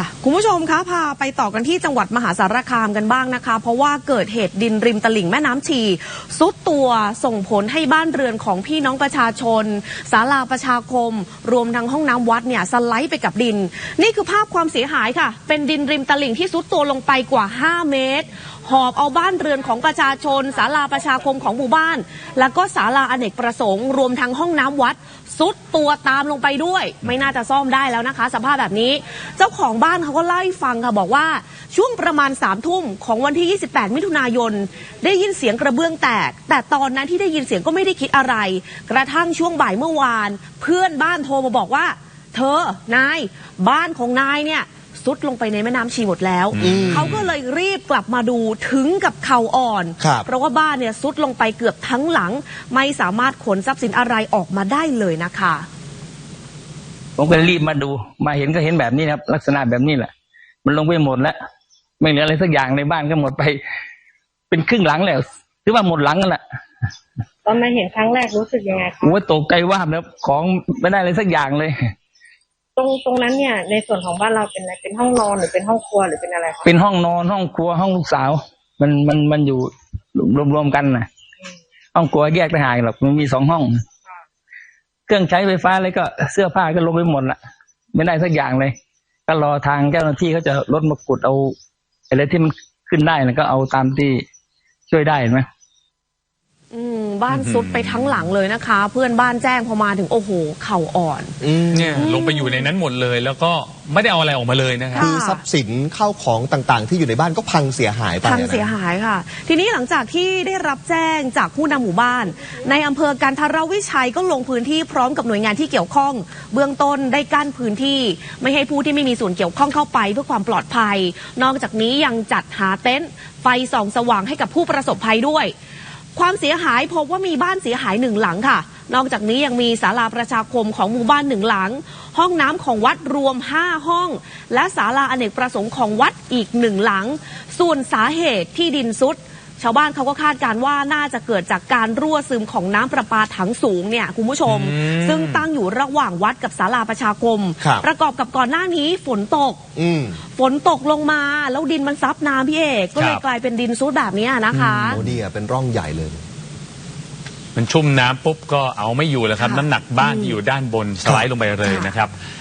ค่ะ คุณผู้ชมคะพาไปต่อกันที่จังหวัดมหาสารคามกันบ้างนะคะ เพราะว่าเกิดเหตุดินริมตลิ่งแม่น้ำชีซุดตัวส่งผลให้บ้านเรือนของพี่น้องประชาชนศาลาประชาคม รวมทั้งห้องน้ำวัดเนี่ยสไลด์ไปกับดิน นี่คือภาพความเสียหายค่ะ เป็นดินริมตลิ่งที่ซุดตัวลงไปกว่า 5 เมตร หอบเอาบ้านเรือนของประชาชนศาลาประชาคมของหมู่บ้าน แล้วก็ศาลาอเนกประสงค์ รวมทั้งห้องน้ำวัดซุดตัวตามลงไปด้วย ไม่น่าจะซ่อมได้แล้วนะคะ สภาพแบบนี้ เจ้าของบ้านเขาก็เล่าให้ฟังค่ะบอกว่าช่วงประมาณ3ามทุ่มของวันที่ 28 มิถุนายน ได้ยินเสียงกระเบื้องแตก แต่ตอนนั้นที่ได้ยินเสียงก็ไม่ได้คิดอะไร กระทั่งช่วงบ่ายเมื่อวาน เพื่อนบ้านโทรมาบอกว่า เธอนาย บ้านของนายเนี่ย ซุดลงไปในแม่น้ำชีหมดแล้ว เขาก็เลยรีบกลับมาดูถึงกับเข่าอ่อน ครับเพราะว่าบ้านเนี่ยซุดลงไปเกือบทั้งหลัง ไม่สามารถขนทรัพย์สินอะไรออกมาได้เลยนะคะ ผมก็รีบมาดู มาเห็นก็เห็นแบบนี้นะครับ ลักษณะแบบนี้แหละ มันลงไปหมดแล้ว ไม่เหลืออะไรสักอย่างในบ้านก็หมดไป เป็นครึ่งหลังแล้วถือว่าหมดหลังกันแหละตอนมาเห็นครั้งแรกรู้สึกยังไงคะ โอ้ยตกใจว่าบแล้วของไม่ได้อะไรสักอย่างเลยต รงตรงนั้นเนี่ย ในส่วนของบ้านเราเป็นอะไรเป็นห้องนอนหรือเป็นห้องครัวหรือเป็นอะไรคะเป็นห้องนอนห้องครัวห้องลูกสาว มันมันมันอยู่รวมๆกันนะห้องครัวแยกต่างหากหรอกมันมีสองห้อง เครื่องใช้ไฟฟ้าอะไรก็เสื้อผ้าก็ลงไปหมดละไม่ได้สักอย่างเลย ก็รอทางเจ้าหน้าที่เขาจะรถมาขุดเอาอะไรที่มันขึ้นได้นะก็เอาตามที่ช่วยได้เห็นไหมอืม บ้านซุดไปทั้งหลังเลยนะคะ เพื่อนบ้านแจ้งพอมาถึงโอ้โหเข่าอ่อนอืมเนี่ยลงไปอยู่ในนั้นหมดเลย แล้วก็ไม่ได้เอาอะไรออกมาเลยนะครับ คือทรัพย์สินเข้าของต่างๆ ที่อยู่ในบ้านก็พังเสียหายไปพังอะนะเสียหายค่ะ ทีนี้หลังจากที่ได้รับแจ้งจากผู้นำหมู่บ้าน ในอำเภอกันทรวิชัยก็ลงพื้นที่พร้อมกับหน่วยงานที่เกี่ยวข้อง เบื้องต้นได้กั้นพื้นที่ ไม่ให้ผู้ที่ไม่มีส่วนเกี่ยวข้องเข้าไปเพื่อความปลอดภัย นอกจากนี้ยังจัดหาเต็นท์ไฟส่องสว่างให้กับผู้ประสบภัยด้วย ความเสียหายพบว่ามีบ้านเสียหายหนึ่งหลังค่ะ นอกจากนี้ยังมีศาลาประชาคมของหมู่บ้านหนึ่งหลัง ห้องน้ำของวัดรวม 5 ห้อง และศาลาอเนกประสงค์ของวัดอีกหนึ่งหลัง ส่วนสาเหตุที่ดินซุด ชาวบ้านเขาก็คาดการณ์ว่าน่าจะเกิดจากการรั่วซึมของน้ำประปาถังสูงเนี่ยคุณผู้ชมอืมซึ่งตั้งอยู่ระหว่างวัดกับศาลาประชาคมครับประกอบกับก่อนหน้านี้ฝนตกอืมฝนตกลงมาแล้วดินมันซับน้ำพี่เอกก็เลยครับกลายเป็นดินซุดแบบเนี้ยนะคะโอ้ดีอะเป็นร่องใหญ่เลยมันชุ่มน้ำปุ๊บก็เอาไม่อยู่แล้วครับค่ะน้ำหนักบ้านที่อยู่ด้านบนสไลด์ลงไปเลยนะครับ